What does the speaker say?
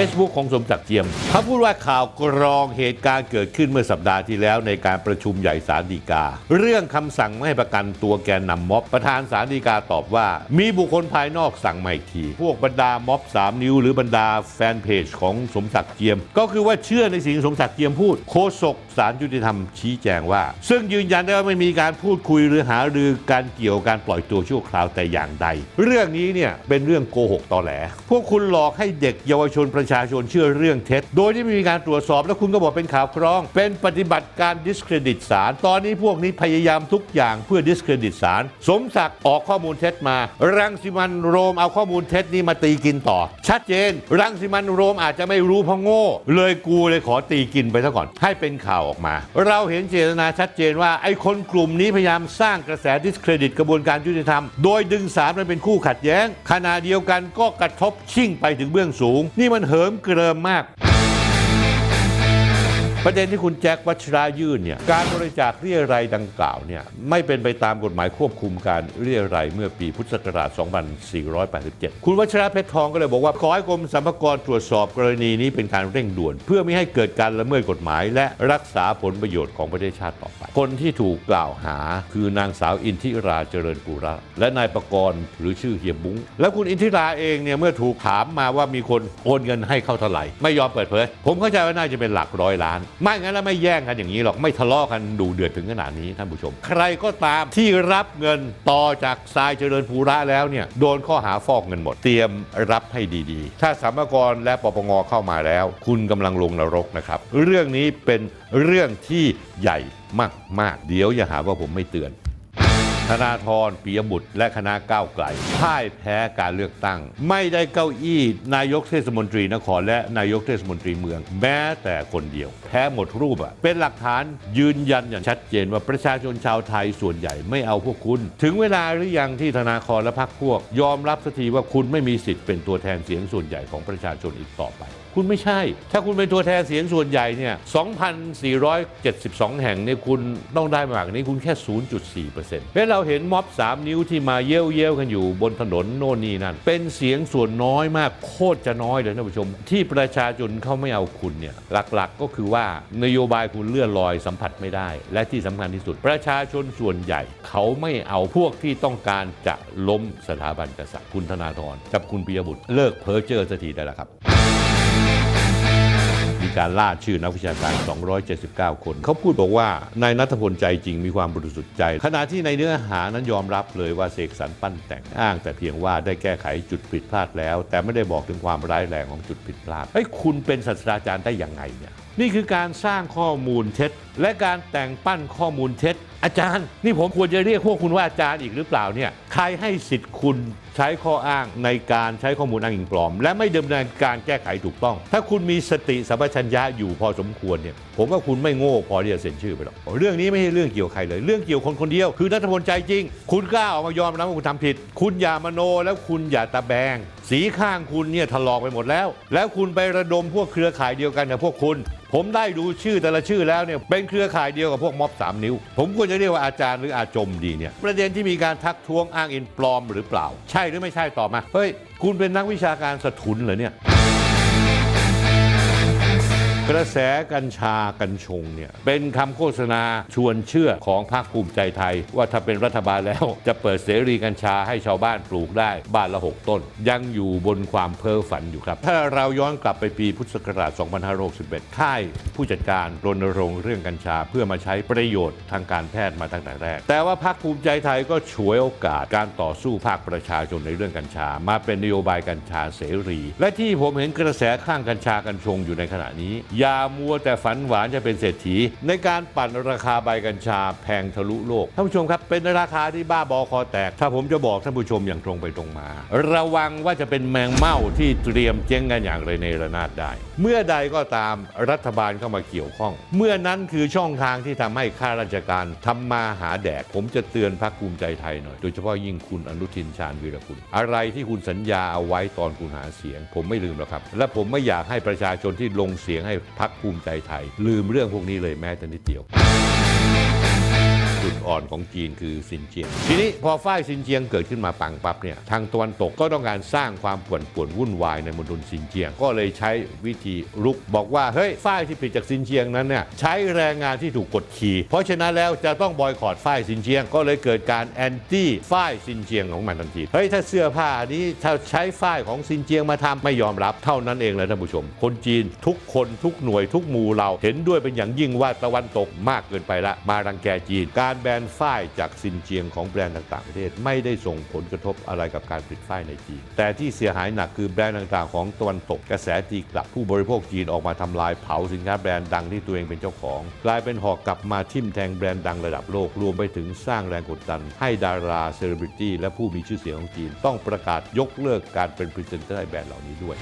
Facebook ของสมศักดิ์เจียมเขาพูดว่าข่าวกรองเหตุการณ์เกิดขึ้นเมื่อสัปดาห์ที่แล้วในการประชุมใหญ่ศาลฎีกา เรื่องคำสั่งไม่ให้ประกันตัวแกนนำม็อบ ประธานศาลฎีกาตอบว่า มีบุคคลภายนอกสั่งมาอีกที พวกบรรดาม็อบ 3 นิ้ว หรือบรรดาแฟนเพจของสมศักดิ์เจียม ก็คือว่าเชื่อในสิ่งสมศักดิ์เจียมพูดโฆษกศาลยุติธรรมชี้แจงว่า ซึ่งยืนยันได้ว่าไม่มีการพูดคุยหรือหารือการเกี่ยวกับการปล่อยตัวชั่วคราวแต่อย่างใด เรื่องนี้เนี่ยเป็นเรื่องโกหกตอแหล พวกคุณหลอกให้เด็กเยาวชนประชาชนเชื่อเรื่องเท็จ โดยที่ไม่มีการตรวจสอบ แล้วคุณก็บอกเป็นข่าวกรอง เป็นปฏิบัติการ discredit ศาลตอนนี้พวกนี้พยายามทุกอย่างเพื่อ discredit ศาลสมศักดิ์ออกข้อมูลเท็จมา รังสิมันโรมเอาข้อมูลเท็จนี้มาตีกินต่อ ชัดเจน รังสิมันโรมอาจจะไม่รู้เพราะโง่ เลยกูเลยขอตีกินไปซะก่อน ให้เป็นข่าวออกมา เราเห็นเจตนาชัดเจนว่าไอ้คนกลุ่มนี้พยายามสร้างกระแส discredit กระบวนการยุติธรรม โดยดึงศาลมันเป็นคู่ขัดแย้งขณะเดียวกันก็กระทบชิ่งไปถึงเบื้องสูง นี่มันเหิิมเกริมมาก ประเด็นที่คุณแจ็ควัชรายื่นเนี่ยการบริจาคเรียรัยดังกล่าวเนี่ยไม่เป็นไปตามกฎหมายควบคุมการเรียรัยเมื่อปีพุทธศักราช 2487 คุณวัชราเพชรทองก็เลยบอกว่าขอให้กรมสรรพากรตรวจสอบกรณีนี้เป็นการเร่งด่วน เพื่อไม่ให้เกิดการละเมิดกฎหมาย และรักษาผลประโยชน์ของประเทศชาติต่อไป คนที่ถูกกล่าวหาคือนางสาวอินทิราเจริญปุระ และนายประกรณ์หรือชื่อเฮียบุ้งแล้วคุณอินทิราเองเนี่ยเมื่อถูกถามมาว่ามีคนโอนเงินให้เข้าเท่าไหร่ไม่ยอมเปิดเผยผมเข้าใจว่าน่าจะเป็นหลักร้อยล้านไม่งั้นแล้วไม่แย่งกันอย่างนี้หรอกไม่ทะเลาะกันดูเดือดถึงขนาดนี้ท่านผู้ชม ใครก็ตามที่รับเงินต่อจากทรายเจริญภูระแล้วเนี่ยโดนข้อหาฟอกเงินหมด เตรียมรับให้ดีๆ ถ้าสามกรและปปงเข้ามาแล้ว คุณกำลังลงนรกนะครับ เรื่องนี้เป็นเรื่องที่ใหญ่มากๆ เดี๋ยวอย่าหาว่าผมไม่เตือน ธนาธรปิยบุตร และคณะก้าวไกลพ่ายแพ้การเลือกตั้ง ไม่ได้เก้าอี้นายกเทศมนตรีนครและนายกเทศมนตรีเมือง แม้แต่คนเดียว แพ้หมดรูปอะเป็นหลักฐานยืนยันอย่างชัดเจนว่าประชาชนชาวไทยส่วนใหญ่ไม่เอาพวกคุณ ถึงเวลาหรือยังที่ธนาครและพรรคพวก ยอมรับสักทีว่าคุณไม่มีสิทธิ์เป็นตัวแทนเสียงส่วนใหญ่ของประชาชนอีกต่อไป คุณไม่ใช่ ถ้าคุณเป็นตัวแทนเสียงส่วนใหญ่เนี่ย 2,472 แห่งเนี่ยคุณต้องได้มากกว่านี้คุณแค่ 0.4%เพราะฉะนั้นเราเห็นม็อบ 3 นิ้วที่มาเย้ยวเย้ยวๆกันอยู่บนถนนโน่นนี่นั่น เป็นเสียงส่วนน้อยมากโคตรจะน้อยเลยท่านผู้ชม ที่ประชาชนเขาไม่เอาคุณเนี่ยหลักๆก็คือว่านโยบายคุณเลื่อนลอยสัมผัสไม่ได้ และที่สำคัญที่สุด ประชาชนส่วนใหญ่ เขาไม่เอาพวกที่ต้องการจะล้มสถาบันกษัตริย์คุณธนาธรกับคุณปิยบุตรเลิกเพ้อเจ้อสักทีได้แล้วครับ การล่าชื่อนักวิชาการ 279 คน เขาพูดบอกว่านายนัทพลใจจริงมีความบริสุทธิ์ใจ ขณะที่ในเนื้อหานั้นยอมรับเลยว่าเสกสรรปั้นแต่งอ้าง แต่เพียงว่าได้แก้ไขจุดผิดพลาดแล้ว แต่ไม่ได้บอกถึงความร้ายแรงของจุดผิดพลาดไอ้คุณเป็นศาสตราจารย์ได้ยังไงเนี่ยนี่คือการสร้างข้อมูลเท็จ และการแต่งปั้นข้อมูลเท็จ อาจารย์ นี่ผมควรจะเรียกพวกคุณว่าอาจารย์อีกหรือเปล่าเนี่ยใครให้สิทธิ์คุณใช้ข้ออ้างในการใช้ข้อมูลอ้างอิงปลอม และไม่ดำเนินการแก้ไขถูกต้อง ถ้าคุณมีสติสัมปชัญญะอยู่พอสมควรเนี่ยผมว่าคุณไม่โง่พอที่จะเซ็นชื่อไปหรอกเรื่องนี้ไม่ใช่เรื่องเกี่ยวใครเลย เรื่องเกี่ยวคนคนเดียว คือนัทพลใจจริง คุณกล้าออกมายอมรับว่าคุณทำผิด คุณอย่ามโนแล้วคุณอย่าตะแบง สีข้างคุณเนี่ยถลอกไปหมดแล้ว แล้วคุณไประดมพวกเครือข่ายเดียวกันกับพวกคุณ ผมได้ดูชื่อแต่ละชื่อแล้วเนี่ยเป็นเครือข่ายเดียวกับพวกม็อบสามนิ้ว ผมควรจะเรียกว่าอาจารย์หรืออาจมดีเนี่ยประเด็นที่มีการทักท้วงอ้างอินปลอมหรือเปล่า ใช่หรือไม่ใช่ตอบมาเฮ้ยคุณเป็นนักวิชาการสะทุนเหรอเนี่ย กระแสกัญชากัญชงเนี่ยเป็นคำโฆษณาชวนเชื่อของพรรคภูมิใจไทย ว่าถ้าเป็นรัฐบาลแล้วจะเปิดเสรีกัญชาให้ชาวบ้านปลูกได้บ้านละ 6 ต้น ยังอยู่บนความเพ้อฝันอยู่ครับ ถ้าเราย้อนกลับไปปีพุทธศักราช 2561 ค่ายผู้จัดการรณรงค์เรื่องกัญชาเพื่อมาใช้ประโยชน์ทางการแพทย์มาตั้งแต่แรก แต่ว่าพรรคภูมิใจไทยก็ฉวยโอกาสการต่อสู้ภาคประชาชนในเรื่องกัญชา มาเป็นนโยบายกัญชาเสรี และที่ผมเห็นกระแสข้างกัญชากัญชงอยู่ในขณะนี้อย่ามัวแต่ฝันหวานจะเป็นเศรษฐี ในการปั่นราคาใบกัญชาแพงทะลุโลกท่านผู้ชมครับ เป็นราคาที่บ้าบอคอแตก ถ้าผมจะบอกท่านผู้ชมอย่างตรงไปตรงมา ระวังว่าจะเป็นแมงเม่าที่เตรียมเจ๊งกันอย่างไรในระนาดได้ เมื่อใดก็ตามรัฐบาลเข้ามาเกี่ยวข้อง เมื่อนั้นคือช่องทางที่ทำให้ข้าราชการทำมาหาแดก ผมจะเตือนพรรคภูมิใจไทยหน่อย โดยเฉพาะยิ่งคุณอนุทินชาญวีรกุลอะไรที่คุณสัญญาเอาไว้ตอนคุณหาเสียง ผมไม่ลืมหรอกครับ และผมไม่อยากให้ประชาชนที่ลงเสียงให้พักภูมิใจไทย ลืมเรื่องพวกนี้เลยแม้แต่นิดเดียว จุดอ่อนของจีนคือซินเจียง ทีนี้พอฝ้ายซินเจียงเกิดขึ้นมาปังปั๊บเนี่ยทางตะวันตกก็ต้องการสร้างความป่วนป่วนวุ่นวายในมณฑลซินเจียง ก็เลยใช้วิธีรุกบอกว่าเฮ้ยฝ้ายที่ผลิตจากซินเจียงนั้นเนี่ยใช้แรงงานที่ถูกกดขี่เพราะฉะนั้นแล้วจะต้องบอยคอรดฝ้ายซินเจียง ก็เลยเกิดการแอนตี้ฝ้ายซินเจียงของมันทันทีเฮ้ยถ้าเสื้อผ้านี้ถ้าใช้ฝ้ายของซินเจียงมาทำไม่ยอมรับเท่านั้นเองเลยท่านผู้ชม คนจีนทุกคนทุกหน่วยทุกหมู่เราเห็นด้วยเป็นอย่างยิ่งว่าตะวันตกมากเกินไปละมารังแกจีน การแบนฝ้ายจากซินเจียงของแบรนด์ต่างๆประเทศ ไม่ได้ส่งผลกระทบอะไรกับการผลิตฝ้ายในจีน แต่ที่เสียหายหนักคือแบรนด์ต่างๆ ของตะวันตกกระแสตีกลับผู้บริโภคจีนออกมาทำลายเผาสินค้าแบรนด์ดังที่ตัวเองเป็นเจ้าของ กลายเป็นหอกกลับมาทิ่มแทงแบรนด์ดังระดับโลกรวมไปถึงสร้างแรงกดดัน ให้ดาราเซเลบริตี้และผู้มีชื่อเสียงของจีน ต้องประกาศยกเลิกการเป็นพรีเซนเตอร์ให้แบรนด์เหล่านี้ด้วย